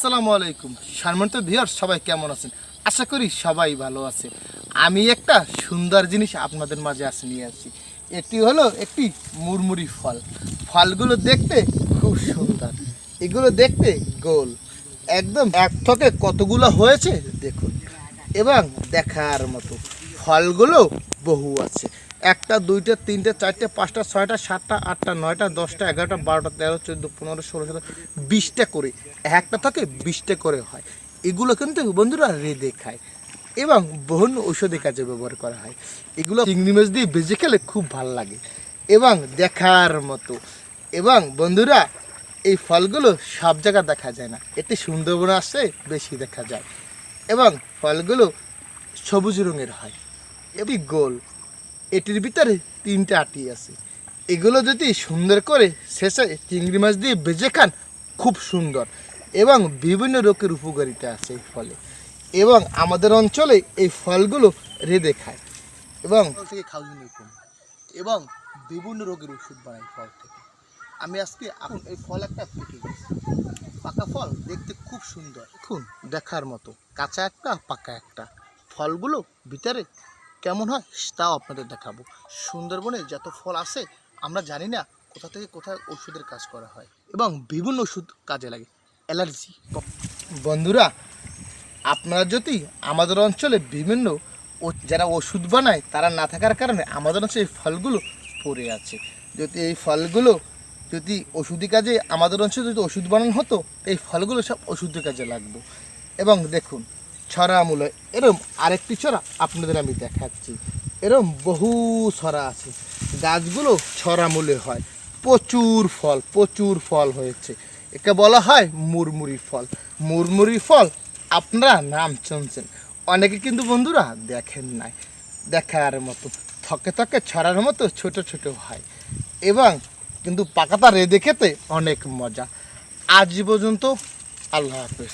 আসসালামু আলাইকুম। সম্মানিত ভিউয়ার সবাই কেমন আছেন? আশা করি সবাই ভালো আছে আমি একটা সুন্দর জিনিস আপনাদের মাঝে আসে নিয়ে আসছি। এটি হলো একটি মুরমুরি ফল। ফলগুলো দেখতে খুব সুন্দর। এগুলো দেখতে গোল। একদম এক থেকে কতগুলো হয়েছে, দেখুন। এবং দেখার মতো। ফলগুলো বহু আছে। একটা, দুইটা, তিনটে, চারটে, পাঁচটা, ছয়টা, সাতটা, আটটা, নয়টা, দশটা, এগারোটা, বারোটা, তেরো, চোদ্দ, পনেরো, ষোলো, সতেরো, বিশটা করে, একটা থেকে বিশটা করে হয়। এগুলো কিন্তু বন্ধুরা রেঁধে খায় এবং বহুন ঔষধি কাজে ব্যবহার করা হয়। এগুলো চিংড়ি মাছ দিয়ে বেজে খেলে খুব ভালো লাগে। এবং দেখার মতো। এবং বন্ধুরা, এই ফলগুলো সব জায়গায় দেখা যায় না। এতে সুন্দরবন আসে, বেশি দেখা যায়। এবং ফলগুলো সবুজ রঙের হয়। এটি গোল। এটির ভিতরে তিনটে আটি আছে। এগুলো যদি সুন্দর করে শেষে চিংড়ি মাছ দিয়ে বেজে খান খুব সুন্দর। এবং বিভিন্ন রোগের উপকারিতা আছে এই ফলে। এবং আমাদের অঞ্চলে এই ফলগুলো রেঁধে খায়। এবং থেকে এবং বিভিন্ন রোগের ওষুধ বানায় ফল থেকে। আমি আজকে এখন এই ফল একটা পেকে গেছি। পাকা ফল দেখতে খুব সুন্দর। দেখুন দেখার মতো। কাঁচা একটা পাকা একটা। ফলগুলো ভিতরে কেমন হয় তাও আপনাদের দেখাবো। সুন্দরবনে যত ফল আছে, আমরা জানি না কোথা থেকে কোথায় ওষুধের কাজ করা হয় এবং বিভিন্ন ওষুধ কাজে লাগে। অ্যালার্জি। বন্ধুরা, আপনারা যদি আমাদের অঞ্চলে বিভিন্ন যারা ওষুধ বানায়, তারা না থাকার কারণে আমাদের অঞ্চলে এই ফলগুলো পড়ে আছে। যদি এই ফলগুলো যদি ওষুধি কাজে আমাদের অঞ্চলে যদি ওষুধ বানানো হতো, এই ফলগুলো সব ওষুধের কাজে লাগতো। এবং দেখুন ছড়া মূল। এরম আরেকটি ছড়া আপনাদের আমি দেখাচ্ছি। এরম বহু ছড়া আছে। গাছগুলো ছড়া মূলে হয়। প্রচুর ফল প্রচুর ফল হয়েছে। একে বলা হয় মুরমুরি ফল। মুরমুরি ফল আপনারা নাম শুনছেন। অনেকে কিন্তু বন্ধুরা দেখেন নাই। দেখার মতো, থকে থকে ছড়ার মতো ছোট ছোট হয়। এবং কিন্তু পাকাতা রেঁধে খেতে অনেক মজা। আজ পর্যন্ত আল্লাহ হাফেজ।